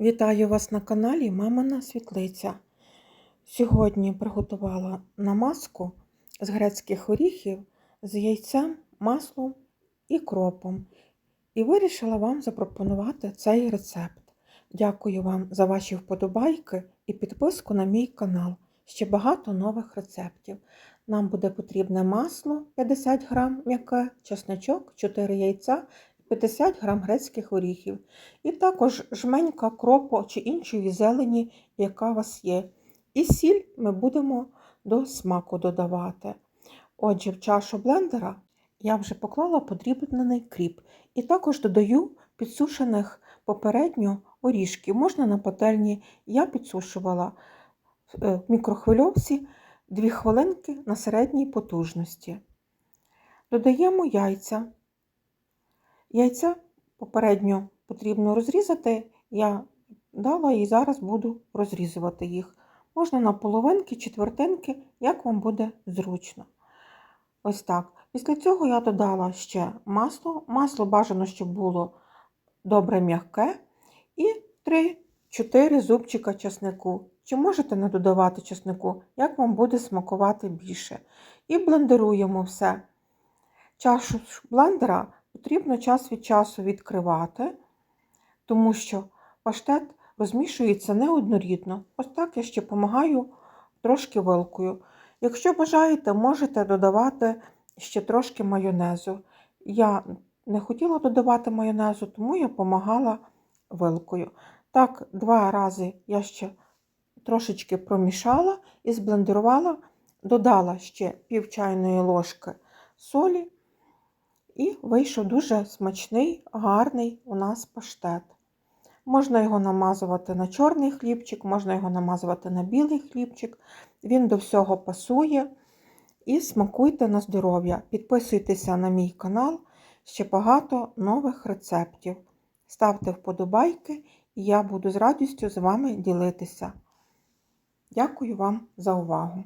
Вітаю вас на каналі Мамина Світлиця. Сьогодні приготувала намазку з грецьких оріхів з яйцем, маслом і кропом. І вирішила вам запропонувати цей рецепт. Дякую вам за ваші вподобайки і підписку на мій канал. Ще багато нових рецептів. Нам буде потрібне масло 50 г м'яке, чесночок, 4 яйця 50 г грецьких оріхів. І також жменька кропу чи іншої зелені, яка у вас є. І сіль ми будемо до смаку додавати. Отже, в чашу блендера я вже поклала подрібнений кріп. І також додаю підсушених попередньо оріжків. Можна на пательні. Я підсушувала в мікрохвильовці 2 хвилинки на середній потужності. Додаємо яйця. Яйця попередньо потрібно розрізати. Я дала і зараз буду розрізувати їх. Можна на половинки, четвертинки, як вам буде зручно. Ось так. Після цього я додала ще масло. Масло бажано, щоб було добре м'яке. І 3-4 зубчика чеснику. Чи можете не додавати чеснику, як вам буде смакувати більше. І блендеруємо все. Чашу блендера потрібно час від часу відкривати, тому що паштет розмішується неоднорідно. Ось так я ще допомагаю трошки вилкою. Якщо бажаєте, можете додавати ще трошки майонезу. Я не хотіла додавати майонезу, тому я допомагала вилкою. Так, два рази я ще трошечки промішала і зблендерувала, додала ще пів чайної ложки солі і вийшов дуже смачний, гарний у нас паштет. Можна його намазувати на чорний хлібчик, можна його намазувати на білий хлібчик. Він до всього пасує. І смакуйте на здоров'я. Підписуйтеся на мій канал, ще багато нових рецептів. Ставте вподобайки, і я буду з радістю з вами ділитися. Дякую вам за увагу!